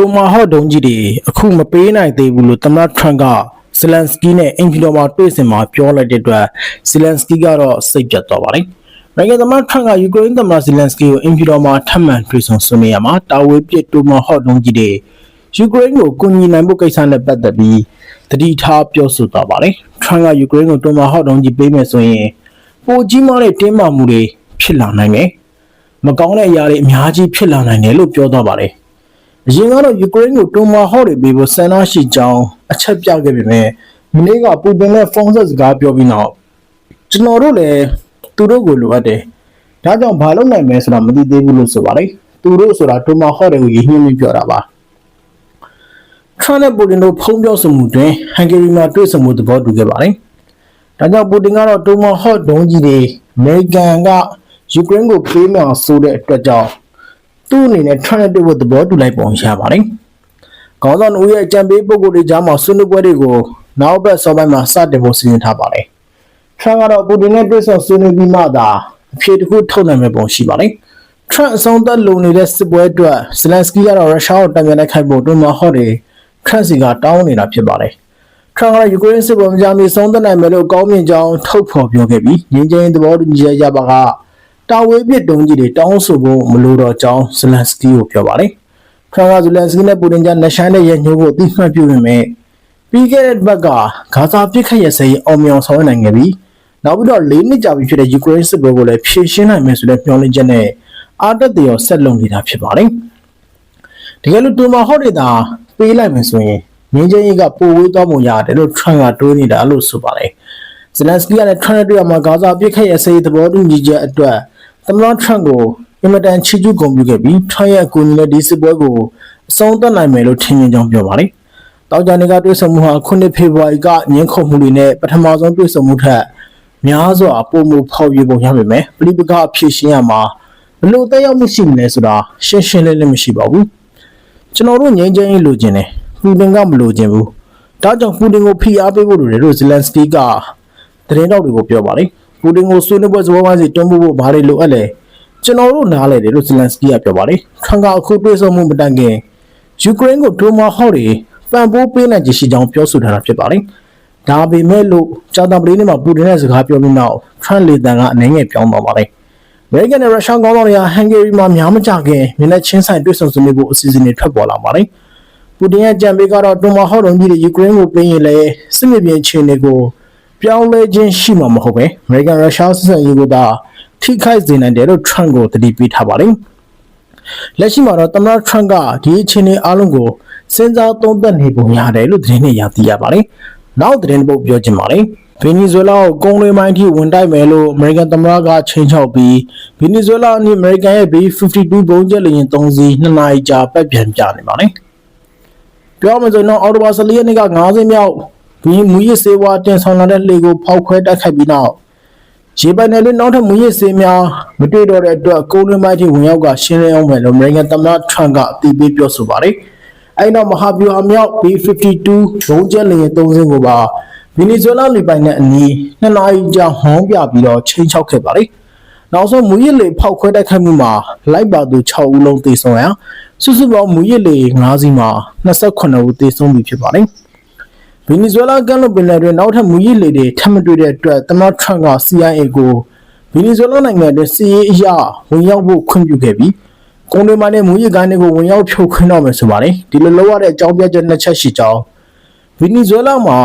တိုမာဟော့ဒုံကြီးတွေအခုမပေးနိုင်သေးဘူးလို့သမ္မတထရန့်ကဇလန်စကီနဲ့အင်ဖီတော်မှာတွေ့ဆုံမှာပြောလိုက်တဲ့အတွက်ဇလန်စကီကတော့စိတ်ပြတ်သွားပါတယ်။နိုင်ငံသမ္မတထရန့်ကယူကရိန်းသမ္မတဇလန်စကီကိုအင်ဖီတော်မှာထပ်မံတွေ့ဆုံဆွေးနွေးရမှာတာဝေးပစ်တိုမာဟော့ဒုံကြီးတွေယူကရိန်းကိုကူညီနိုင်ဖို့ကိစ္စနဲ့ပတ်သက်ပြီးတတိထားပြောဆိုသွားပါတယ်။ထရန့်ကယူကရိန်းကိုတိုမာဟော့ဒုံကြီးပေးမယ်ဆိုရင်ပိုကြီးမားတဲ့တင်းမာမှုတွေဖြစ်လာနိုင်တယ်။မကောင်းတဲ့အရာတွေအများကြီးဖြစ်လာနိုင်တယ်လို့ပြောသွားပါတယ်။ အရင်ကတော့ယူကရိန်းကိုတိုမာဟော့တွေပေးဖို့ဆန္ဒရှိကြောင်းအချက်ပြခဲ့ပေမဲ့မနေ့ကပူတင်နဲ့ဖုန်းဆက်စကားပြောပြီးနောက်ကျွန်တော်တို့လည်းသူတို့ကိုလိုအပ်တယ်။ဒါကြောင့်ဘာလုပ်နိုင်မလဲဆိုတာမသိသေးဘူးလို့ဆိုပါတယ်။သူတို့ဆိုတာတိုမာဟော့တွေကိုရည်ညွှန်းပြီးပြောတာပါ။ထရန့်နဲ့ပူတင်တို့ဖုန်းပြောဆိုမှုတွင်ဟန်ဂေရီမှာတွေ့ဆုံမှုသဘောတူခဲ့ပါတယ်။ဒါကြောင့်ပူတင်ကတော့တိုမာဟော့ဒုံးကြီးတွေအမေရိကန်ကယူကရိန်းကိုပေးမယ်အောင်ဆိုတဲ့အတွက်ကြောင့် သူ့အနေနဲ့ Trump နဲ့တွေ့ဖို့သဘောတူလိုက်ပုံရပါတယ်။ခေါင်းဆောင်ဦးရဲ့အကြံပေးပုဂ္ဂိုလ်တွေကြားမှာဆွေးနွေးပွဲတွေကိုနောက်ဘက်စောပိုင်းမှာစတင်ဖို့စီစဉ်ထားပါတယ်။ Trump ကတော့ပူတင်နဲ့တွေ့ဆုံဆွေးနွေးပြီးမှသာအဖြေတစ်ခုထုတ်နိုင်မယ့်ပုံရှိပါတယ်။ Trump အဆုံးသတ်လုံနေတဲ့စစ်ပွဲအတွက်ဇလန်စကီကတော့ရုရှားကိုတံပြန်တိုက်ခိုက်ဖို့တွန်းမဟော့တွေ Trump စီကတောင်းနေတာဖြစ်ပါတယ်။ Trump ကယူကရိန်းစစ်ပွဲမကြာမီဆုံးသက်နိုင်မယ်လို့ကောင်းမြင်ကြောင်းထုတ်ဖော်ပြောခဲ့ပြီးငြင်းချင်းသဘောတူညီချက်ရပါက တာဝေးပစ်တုံးကြီးတွေတောင်းဆိုဖို့မလိုတော့ကြောင်းဇလန်စကီကိုပြောပါတယ်။ထရန့်ကဇလန်စကီနဲ့ပူတင်ကြားနှဆိုင်တဲ့ရညှိုးကိုအသိမှတ်ပြုပေမဲ့ပြီးခဲ့တဲ့ဘက်ကဂါဇာပြစ်ခတ်ရစရေးအောင်မြောင်ဆောင်ရွက်နိုင်ခဲ့ပြီးနောက်ပြီးတော့၄နှစ်ကြာပြီဖြစ်တဲ့ယူကရိန်းစစ်ပွဲကိုလည်းဖြေရှင်းနိုင်မယ်ဆိုတဲ့မျှော်လင့်ချက်နဲ့အာတက်တေရောဆက်လုပ်နေတာဖြစ်ပါတယ်။တကယ်လို့တူမာဟော့ဒေတာပေးလိုက်မယ်ဆိုရင်ငင်းချင်းကြီးကပိုဝေးသွားမှုရတယ်လို့ထရန့်ကတွေးနေတာလို့ဆိုပါတယ်။ဇလန်စကီကလည်းထရန့်နဲ့တွေ့ရမှာဂါဇာပြစ်ခတ်ရစရေးသဘောတူညီချက်အတွက် သမ္မတထရန့်ကိုအင်မတန်ချီးကျူးဂုဏ်ပြုခဲ့ပြီးထရန့်ရဲ့အကူအညီနဲ့ဒီစစ်ပွဲကိုအဆုံးသတ်နိုင်မယ်လို့ထင်မြင်ကြောင်းပြောပါတယ်။တောက်ကြနေကတွေ့ဆုံမှုဟာခုနှစ်ဖေဖော်ဝါရီကညှင်းခုန်မှုတွေနဲ့ပထမဆုံးတွေ့ဆုံမှုထက်များစွာပုံမှုဖောက်ပြပုံရပါမယ်။ပြည်ပကအဖြစ်ရှင်းရမှာဘလို့တက်ရောက်မှုရှိမလဲဆိုတာရှင်းရှင်းလင်းလင်းမရှိပါဘူး။ကျွန်တော်တို့ငြိမ်းချမ်းရေးလိုချင်တယ်။ပူတင်ကမလိုချင်ဘူး။ဒါကြောင့်ပူတင်ကိုဖိအားပေးဖို့လိုတယ်လို့ဇလန်စကီကသတင်းတော်တွေကိုပြောပါတယ်။ ပူတင်ကိုဆွေးနွေးပွဲစပွဲဝိုင်းစီတွန်းပို့ဖို့ဘာတွေလိုအပ်လဲကျွန်တော်တို့နားလဲတယ်လို့ဇလန်စကီကပြောပါတယ်။ထရန့်ကအခုတွေ့ဆုံမှုမတိုင်ခင်ယူကရိန်းကိုဒိုမာဟော့တွေပံ့ပိုးပေးနိုင်ခြင်းရှိကြောင်းပြောဆိုထားတာဖြစ်ပါတယ်။ဒါပေမဲ့လို့ကြာတာပလေးနေ့မှာပူတင်နဲ့စကားပြောပြီးနောက်ထရန့်လေတန်ကအနေငယ်ပြောင်းသွားပါတယ်။အမေရိကန်နဲ့ရုရှားကောင်းဆောင်တွေကဟန်ဂေရီမှာများမကြခင်မျက်နှာချင်းဆိုင်တွေ့ဆုံဆွေးနွေးဖို့အစီအစဉ်တွေထွက်ပေါ်လာပါတယ်။ပူတင်ရဲ့ကြံပေးကတော့တွန်မာဟော့တုံကြီးတွေယူကရိန်းကိုပေးရင်လည်းစစ်မြေပြင်အခြေအနေကို ပြောင်းလဲခြင်းရှိမှာမဟုတ်ပဲအမေရိကန်ရုရှားဆက်ဆံရေးကထိခိုက်စေနိုင်တယ်လို့ထရန့်ကိုတတိပေးထားပါတယ်။လက်ရှိမှာတော့သမ္မတထရန့်ကဒီအခြေအနေအလုံးကိုစဉ်းစားသုံးသပ်နေပုံရတယ်လို့သတင်းတွေရသိရပါတယ်။နောက်သတင်းတစ်ပုဒ်ပြောချင်ပါတယ်။ဗင်နီဇွဲလားကိုကုန်းလေးမိုင်းထိဝင်တိုက်မယ်လို့အမေရိကန်သမ္မတကချိန်ချောက်ပြီးဗင်နီဇွဲလားအနိအမေရိကန်ရဲ့ B52 ဘုံကျက်လေယာဉ်3စီး2နာရီကြာပတ်ပြန်ပြနေပါတယ်။ပြောမှဆိုတော့အော်တိုဘာ14ရက်နေ့က90မြောက် ဘီမူရစ်စေဝါတင်ဆောင်လာတဲ့လှေကိုဖောက်ခွဲတိုက်ခိုက်ပြီးနောက်ရေပိုင်နယ်လေးနောက်ထပ်မူရစ်စေများမတွေ့တော့တဲ့အတွက်ကုန်းလေးမိုင်းထိဝင်ရောက်ကရှင်းလင်းအောင်မယ်လို့အမေရိကန်သမ္မတထရန့်ကအတည်ပြုပြောဆိုပါတယ်။အဲဒီနောက်မဟာဗျူဟာမြောက် B52 ဘုံကျက်လေယာဉ်3စီးကိုပါဗင်နီဇွဲလားလေပိုင်နဲ့အနီးနှစ်နာရီကြာဟောင်းပြပြီးတော့ချိန်ချောက်ခဲ့ပါတယ်။နောက်ဆုံးမူရစ်လေဖောက်ခွဲတိုက်ခိုက်မှုမှာလိုက်ပါသူ6ဦးလုံးသေဆုံးရာစုစုပေါင်းမူရစ်လေ9စီးမှာ28ဦးသေဆုံးပြီဖြစ်ပါတယ်။ ဗင်နီဇွဲလားကမ်းလွန်ပင်လယ်တွင်နောက်ထပ်မူရစ်လေတွေထပ်မတွေ့တဲ့အတွက်သမ္မတထရန့်က CIA ကိုဗင်နီဇွဲလားနိုင်ငံတွင်စီးရေးအရာဝင်ရောက်ဖို့ခွင့်ပြုခဲ့ပြီးကွန်ဒိုမိုင်းနဲ့မူရစ်ကိုင်းတွေကိုဝင်ရောက်ဖြုတ်ခွင်းတော့မယ်ဆိုပါတယ်။ဒီလိုလုပ်ရတဲ့အကြောင်းပြချက်နှစ်ချက်ရှိကြောင်းဗင်နီဇွဲလားမှာ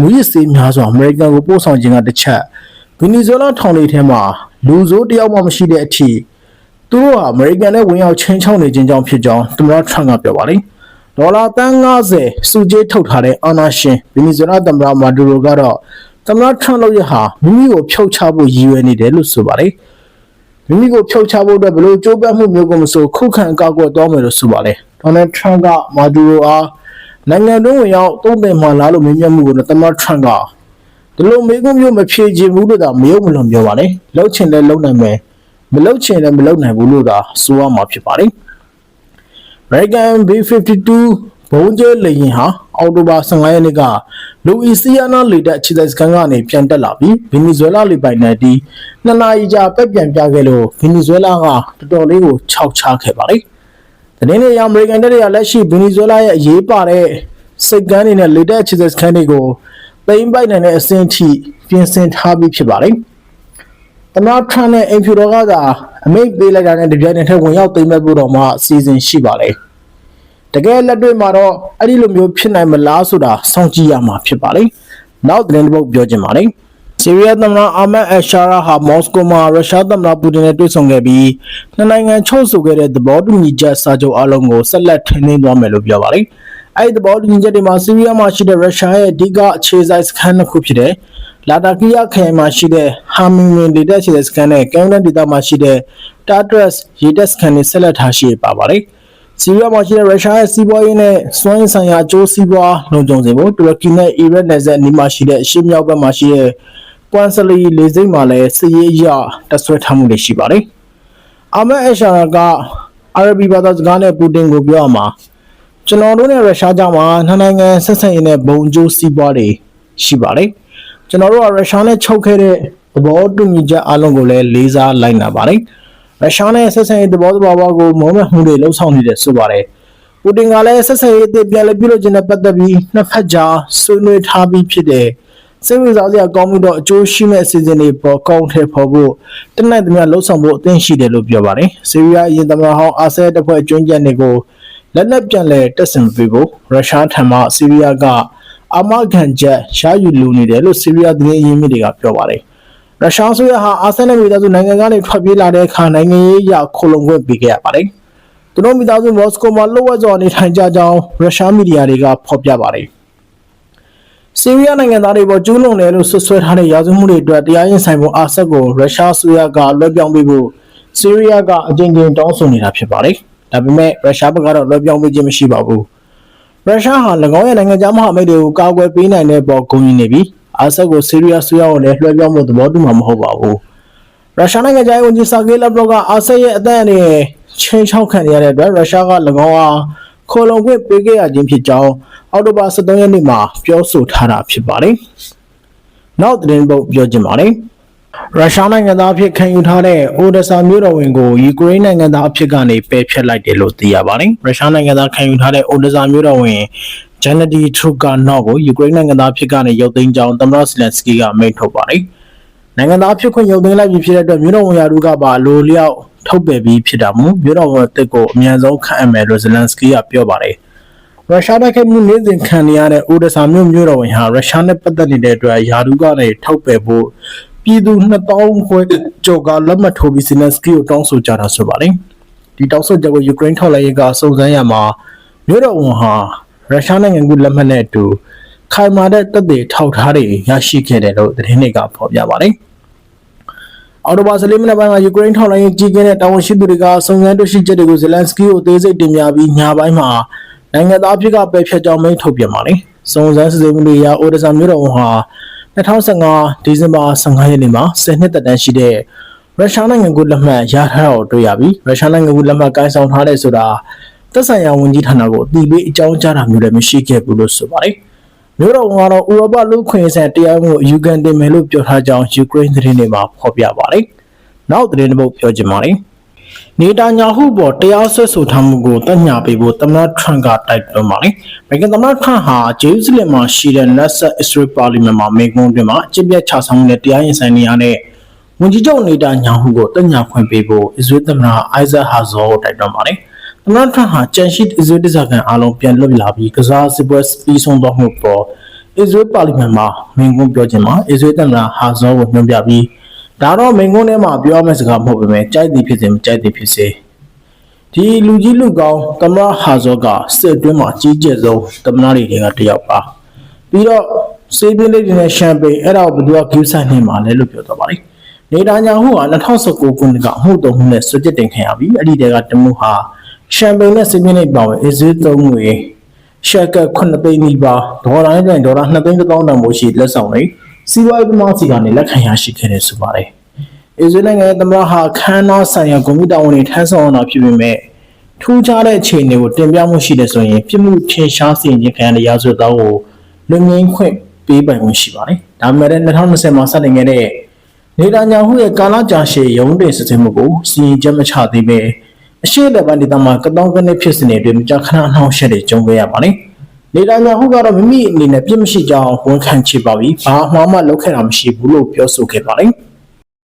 မူရစ်ဆေးများစွာအမေရိကန်ကိုပို့ဆောင်ခြင်းကတစ်ချက်ဗင်နီဇွဲလားထောင်တွေထဲမှာလူဆိုးတယောက်မှမရှိတဲ့အထိသူတို့ဟာအမေရိကန်နဲ့ဝင်ရောက်ချင်းချောင်းနေခြင်းကြောင့်ဖြစ်ကြောင်းသမ္မတထရန့်ကပြောပါတယ် ဒေါ်လာတန်း90စုကြေးထုတ်ထားတဲ့အာနာရှင်ဗင်နီဇွဲလားသမ္မတမာဒူရိုကတော့သမ္မတထရန့်လုပ်ရဟာမိမိကိုဖျောက်ချဖို့ရည်ရွယ်နေတယ်လို့ဆိုပါတယ်မိမိကိုဖျောက်ချဖို့အတွက်ဘယ်လိုကြိုးပမ်းမှုမျိုးကိုမဆိုခုခံကာကွယ်သွားမယ်လို့ဆိုပါတယ်ဒေါ်နယ်ထရန့်ကမာဒူရိုအားနိုင်ငံတွင်းဝင်ရောက်တုံ့ပြန်မှလားလို့မေးမြန်းမှုကိုသမ္မတထရန့်ကဒီလိုမေးခွန်းမျိုးမဖြေချင်ဘူးလို့သာမယုံမလွန်ပြောပါနဲ့လှုပ်ချင်လဲလှုပ်နိုင်မယ်မလှုပ်ချင်လည်းမလှုပ်နိုင်ဘူးလို့သာဆိုရမှာဖြစ်ပါတယ် American B52 ဘုံကျဲလေယာဉ်ဟာအော်တိုဘာ15ရက်နေ့ကလူအီစီယာနာလေတပ်ခြေသက်စကန်ကနေပြန်တက်လာပြီးဗင်နီဇွဲလားလေပိုင်နယ်တီနှစ်နာရီကြာပက်ပြန်ပြခဲ့လို့ဗင်နီဇွဲလားကတော်တော်လေးကိုခြောက်ချခဲ့ပါတယ်တတင်းတွေအမေရိကန်တပ်တွေကလက်ရှိဗင်နီဇွဲလားရဲ့အရေးပါတဲ့စိတ်ကမ်းတွေနဲ့လေတပ်အခြေစခန်းတွေကိုပိန်ပိုက်နိုင်တဲ့အဆင့်ထိပြင်ဆင်ထားပြီးဖြစ်ပါတယ်။သမ္မတထရန့်နဲ့အင်ဖြူတော်ကသာ အမိန့်ပေးလိုက်တာနဲ့တပြိုင်နက်တည်းဝင်ရောက်သိမ်းမဲ့ဖို့တော့မှအစီအစဉ်ရှိပါတယ်။တကယ်လက်တွေ့မှာတော့အဲ့ဒီလိုမျိုးဖြစ်နိုင်မလားဆိုတာစောင့်ကြည့်ရမှာဖြစ်ပါတယ်။နောက်သတင်းတစ်ပုဒ်ပြောချင်ပါတယ်။ဆီးရီးယားသမ္မတအာမတ်အရှာရာဟာမော်စကိုမှာရုရှားသမ္မတပူတင်နဲ့တွေ့ဆုံခဲ့ပြီးနှစ်နိုင်ငံချုပ်ဆိုခဲ့တဲ့သဘောတူညီချက်စာချုပ်အလုံးကိုဆက်လက်ထိန်းသိမ်းသွားမယ်လို့ပြောပါတယ်။အဲဒီသဘောတူညီချက်တွေမှာဆီးရီးယားမှာရှိတဲ့ရုရှားရဲ့အဓိကအခြေစိုက်စခန်းတစ်ခုဖြစ်တဲ့ လာတာကီယာခရိုင်မှာရှိတဲ့ဟာမင်မင်ဒေတာအခြေစိုက်စခန်းနဲ့ကမ်ဒန်ဒေတာမှာရှိတဲ့တာဒရက်စ်ရေတပ်စခန်းတွေဆက်လက်ထားရှိပါပါတယ်။ဆီးရီးယားမှာရှိတဲ့ရုရှားရဲ့စီးပွားရေးနဲ့စွမ်းအင်ဆိုင်ရာအကျိုးစီးပွားလုံခြုံစေဖို့တူရကီနဲ့အီရတ်နယ်စပ်အနီးမှာရှိတဲ့အရှေ့မြောက်ဘက်မှာရှိတဲ့ပွမ်ဆလီလေဆိပ်မှာလည်းစစ်ရေးအရတပ်ဆွဲထားမှုတွေရှိပါတယ်။အာမတ်အရှာရာကအာရဗီဘာသာစကားနဲ့ပူတင်ကိုပြောရမှာကျွန်တော်တို့နဲ့ရုရှားကြောင့်မှာနှစ်နိုင်ငံဆက်ဆံရေးနဲ့ဘုံအကျိုးစီးပွားတွေရှိပါတယ်။ ကျွန်တော်တို့ကရုရှားနဲ့ချုပ်ခဲ့တဲ့သဘောတူညီချက်အလုံးကိုလည်းလေးစားလိုက်နာပါတယ်။ရုရှားနဲ့ဆက်ဆံရေးသဘောတဘာဝကိုမောမဲ့မှုတွေလှုံ့ဆော်နေတယ်ဆိုပါတယ်။ပူတင်ကလည်းဆက်ဆံရေးအသစ်ပြန်လည်ပြုလုပ်ခြင်းနဲ့ပတ်သက်ပြီးနှစ်ဖက်ကြားဆွေးနွေးထားပြီးဖြစ်တဲ့စိတ်ဝင်စားစရာကောင်းပြီးတော့အကျိုးရှိမဲ့အစီအစဉ်တွေပေါ်ကောင်းထဲပေါ်ဖို့တနက်တည်းလှုံ့ဆော်ဖို့အသင့်ရှိတယ်လို့ပြောပါတယ်။ဆီးရီးယားအရင်သမ္မတဟောင်းအာဆဲတပ်ဖွဲ့အကျွမ်းကျန်တွေကိုလက်နက်ပြန်လည်တက်ဆင်ပေးဖို့ရုရှားထံမှဆီးရီးယားက အာမခံချက်ရယူလိုနေတယ်လို့ဆီးရီးယားသတင်းအရင်းမြစ်တွေကပြောပါတယ်။ရုရှားဆိုရဟာအာဆန်နဲ့မိသားစုနိုင်ငံကနေထွက်ပြေးလာတဲ့အခါနိုင်ငံရေးရခိုလုံခွင့်ပေးခဲ့ရပါတယ်။သူတို့မိသားစုမော်စကိုမှာလှုပ်ဝက်စွာနေထိုင်ကြကြောင်းရုရှားမီဒီယာတွေကဖော်ပြပါတယ်။ဆီးရီးယားနိုင်ငံသားတွေပေါ်ကျူးလွန်တယ်လို့ဆွဆွဲထားတဲ့ရာဇဝတ်မှုတွေအတွက်တရားရင်ဆိုင်ဖို့အာဆတ်ကိုရုရှားဆိုရကလွှဲပြောင်းပေးဖို့ဆီးရီးယားကအကြိမ်ကြိမ်တောင်းဆိုနေတာဖြစ်ပါတယ်။ဒါပေမဲ့ရုရှားဘက်ကတော့လွှဲပြောင်းပေးခြင်းမရှိပါဘူး။ ရုရှားဟာ၎င်းရဲ့နိုင်ငံခြားမဟာမိတ်တွေကိုကာကွယ်ပေးနိုင်တဲ့ပေါ်ဂုဏ်ယူနေပြီးအာဆတ်ကိုဆီးရီးယားဆိုရကိုလည်းလွှဲပြောင်းဖို့သဘောတူမှာမဟုတ်ပါဘူး။ရုရှားနိုင်ငံခြားရေးဝန်ကြီးဆာဂေးလက်ဗရော့ကအာဆတ်ရဲ့အသံအနဲ့ချင်းချောက်ခံရတဲ့အတွက်ရုရှားက၎င်းအားခေါ်လုံခွင့်ပေးခဲ့ရခြင်းဖြစ်ကြောင်းအောက်တိုဘာ23ရက်နေ့မှာပြောဆိုထားတာဖြစ်ပါတယ်။နောက်သတင်းပုတ်ပြောချင်ပါတယ်။ ရုရှားနိုင်ငံသားအဖြစ်ခံယူထားတဲ့အိုဒဆာမြို့တော်ဝင်ကိုယူကရိန်းနိုင်ငံသားအဖြစ်ကနေပယ်ဖျက်လိုက်တယ်လို့သိရပါတယ်။ရုရှားနိုင်ငံသားခံယူထားတဲ့အိုဒဆာမြို့တော်ဝင်ဂျန်နဒီထရူကာနော့ကိုယူကရိန်းနိုင်ငံသားအဖြစ်ကနေရုပ်သိမ်းကြောင်းသမ္မတဇလန်စကီကအမိန့်ထုတ်ပါတယ်။နိုင်ငံသားအဖြစ်ခွင့်ရုပ်သိမ်းလိုက်ပြီဖြစ်တဲ့အတွက်မြို့တော်ဝင်ယာဒူကပါလိုလျောက်ထုတ်ပယ်ပြီးဖြစ်တာမို့မြို့တော်ဝင်အသစ်ကိုအမြန်ဆုံးခန့်အပ်မယ်လို့ဇလန်စကီကပြောပါတယ်။ရုရှားတိုက်ခိုက်မှုနေ့စဉ်ခံနေရတဲ့အိုဒဆာမြို့မြို့တော်ဝင်ဟာရုရှားနဲ့ပတ်သက်နေတဲ့အတွက်ယာဒူကနေထုတ်ပယ်ဖို့ ပြည်သူ2000ခွဲကျော်ကလက်မှတ်ထိုးပြီးဇလန်စကီကိုတောင်းဆိုကြတာဆိုပါတယ်။ဒီတောင်းဆိုချက်ကိုယူကရိန်းထောက်လှမ်းရေးကစုံစမ်းရမှာမြို့တော်ဝန်ဟာရုရှားနိုင်ငံကလက်မှတ်နဲ့အတူခိုင်မာတဲ့တပ်တွေထောက်ထားတွေရရှိခဲ့တယ်လို့သတင်းတွေကဖော်ပြပါတယ်။အော်တိုဘာ14မိနစ်ပိုင်းမှာယူကရိန်းထောက်လှမ်းရေးကြီးကဲတဲ့တာဝန်ရှိသူတွေကစုံစမ်းတွေ့ရှိချက်တွေကိုဇလန်စကီကိုအသေးစိတ်တင်ပြပြီးညပိုင်းမှာနိုင်ငံသားအဖြစ်ကပယ်ဖျက်ကြောင်းမိန့်ထုတ်ပြန်ပါတယ်။စုံစမ်းစစ်ဆေးမှုတွေအရအိုဒဆာမြို့တော်ဝန်ဟာ 2015ဒီဇင်ဘာ15ရက်နေ့မှာ10နှစ်သက်တမ်းရှိတဲ့ရုရှားနိုင်ငံကလက်မှတ်ရထားတာကိုတွေ့ရပြီးရုရှားနိုင်ငံကလက်မှတ်ကိုင်ဆောင်ထားတဲ့ဆိုတာသက်ဆိုင်ရာဝန်ကြီးဌာနကိုအတိအပေးအကြောင်းကြားတာမျိုးလည်းမရှိခဲ့ဘူးလို့ဆိုပါတယ်။မြို့တော်ဝန်ကတော့ဥရောပလူ့ခွင့်ဆိုင်တရားမှုယူကန်တင်မယ်လို့ပြောထားကြောင်းယူကရိန်းသတင်းတွေမှာဖော်ပြပါတယ်။နောက်သတင်းတစ်ပုဒ်ပြောချင်ပါတယ်။ နေတာညာဟုပေါ်တရားစွဲဆိုထားမှုကိုတက်ညာပေးဖို့သမ္မတထရန့်ကတိုက်တွန်းပါတယ်။အမေရိကန်သမ္မတထရန့်ဟာဂျေရုဆလင်မှာရှိတဲ့ Knesset Israel Parliament မှာမိန့်ခွန်းတွင်မှာအကျင့်ပြတ်ချဆောင်မှုနဲ့တရားရင်ဆိုင်နေရတဲ့ဝန်ကြီးချုပ်နေတာညာဟုကိုတက်ညာခွင့်ပေးဖို့အစ္စရေးသမ္မတအိုက်ဇက်ဟာဇောကိုတိုက်တွန်းပါတယ်။သမ္မတထရန့်ဟာကြံရှိအစ္စရေးဒေသခံအားလုံးပြန်လွတ်လာပြီးကစားစစ်ပွဲပြီးဆုံးသွားမှုပေါ်အစ္စရေးပါလီမန်မှာမိန့်ခွန်းပြောခြင်းမှာအစ္စရေးသမ္မတဟာဇောကိုညွှန်ပြပြီး ဒါတော့မိန့်ခွန်းထဲမှာပြောမယ့်စကားမဟုတ်ပေမဲ့ကြိုက်သည်ဖြစ်စေမကြိုက်သည်ဖြစ်စေဒီလူကြီးလူကောင်းသမ္မတဟာဇောကစစ်အတွင်းမှာကြီးကျယ်ဆုံးသမ္မတတွေကတယောက်ပါပြီးတော့စေးပြင်းလေးတွေနဲ့ရှမ်ပိန်အဲ့ဒါကိုဘယ်သူကဂူးဆိုင်နေမှာလဲလို့ပြောသွားပါတယ်နေတာညာဟုဟာ2019ခုနှစ်ကအမှုတုံးမှုနဲ့စွကြစ်တင်ခံရပြီးအဲ့ဒီတည်းကတမှုဟာရှမ်ပိန်နဲ့စေးပြင်းလေးပါဝင်အစ္စရေးသုံးငွေရှက်က9သိန်းနီးပါးဒေါ်လာနဲ့ဒေါ်လာ2သိန်း1000တန်မို့ရှိလက်ဆောင်တွေ စီးပွားရေးသမားစီကနေလက်ခံရရှိခဲ့တယ်ဆိုပါတယ်။အစ္စရေးနိုင်ငံရဲ့သမ္မတဟာခမ်းနားဆိုင်ရာဂုဏ်ပြုတာဝန်တွေထမ်းဆောင်ရတာဖြစ်ပေမဲ့ထူးခြားတဲ့အခြေအနေကိုတင်ပြမှုရှိတယ်ဆိုရင်ပြစ်မှုထင်ရှားစီရင်ခြင်းခံရတဲ့ရာဇဝတ်သားကိုလွန်ငင်းခွင့်ပေးပိုင်ခွင့်ရှိပါတယ်။ဒါပေမဲ့2020မှာစတင်ခဲ့တဲ့နေတာညာဟုရဲ့ကာလကြာရှည်ရုံးတင်စစ်ဆေးမှုကိုစီရင်ချက်မချသေးပဲအရှိလက်ပိုင်းဒေသမှာကတောင်းကနေဖြစ်စဉ်တွေအတွင်းမကြာခဏအနှောင့်အယှက်တွေကြုံခဲ့ရပါတယ်။ နေတိုင်းဟုကတော့မိမိအနေနဲ့ပြစ်မရှိကြောင်းဝန်ခံချေပါပြီးဘာမှမလုပ်ခဲ့တာမရှိဘူးလို့ပြောဆိုခဲ့ပါတယ်။